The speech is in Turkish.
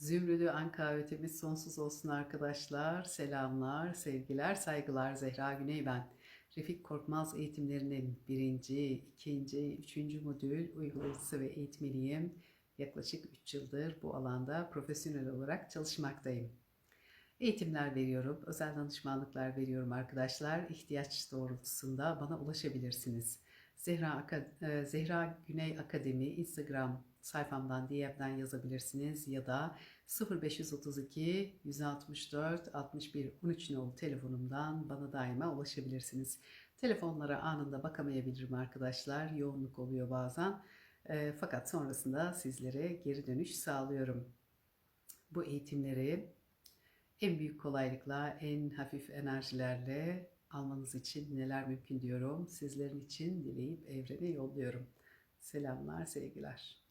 Zümrüdü Anka ötemiz sonsuz olsun arkadaşlar. Selamlar, sevgiler, saygılar. Zehra Güney ben. Refik Korkmaz eğitimlerinin birinci, ikinci, üçüncü modül uygulayıcısı ve eğitmeniyim. Yaklaşık 3 yıldır bu alanda profesyonel olarak çalışmaktayım. Eğitimler veriyorum, özel danışmanlıklar veriyorum arkadaşlar. İhtiyaç doğrultusunda bana ulaşabilirsiniz. Zehra, e, Zehra Güney Akademi Instagram sayfamdan DM'den yazabilirsiniz ya da 0532 164 61 13 nolu telefonumdan bana daima ulaşabilirsiniz. Telefonlara anında bakamayabilirim arkadaşlar. Yoğunluk oluyor bazen. E, fakat sonrasında sizlere geri dönüş sağlıyorum. Bu eğitimleri en büyük kolaylıkla, en hafif enerjilerle almanız için neler mümkün diyorum. Sizlerin için dileyip evrene yolluyorum. Selamlar, sevgiler.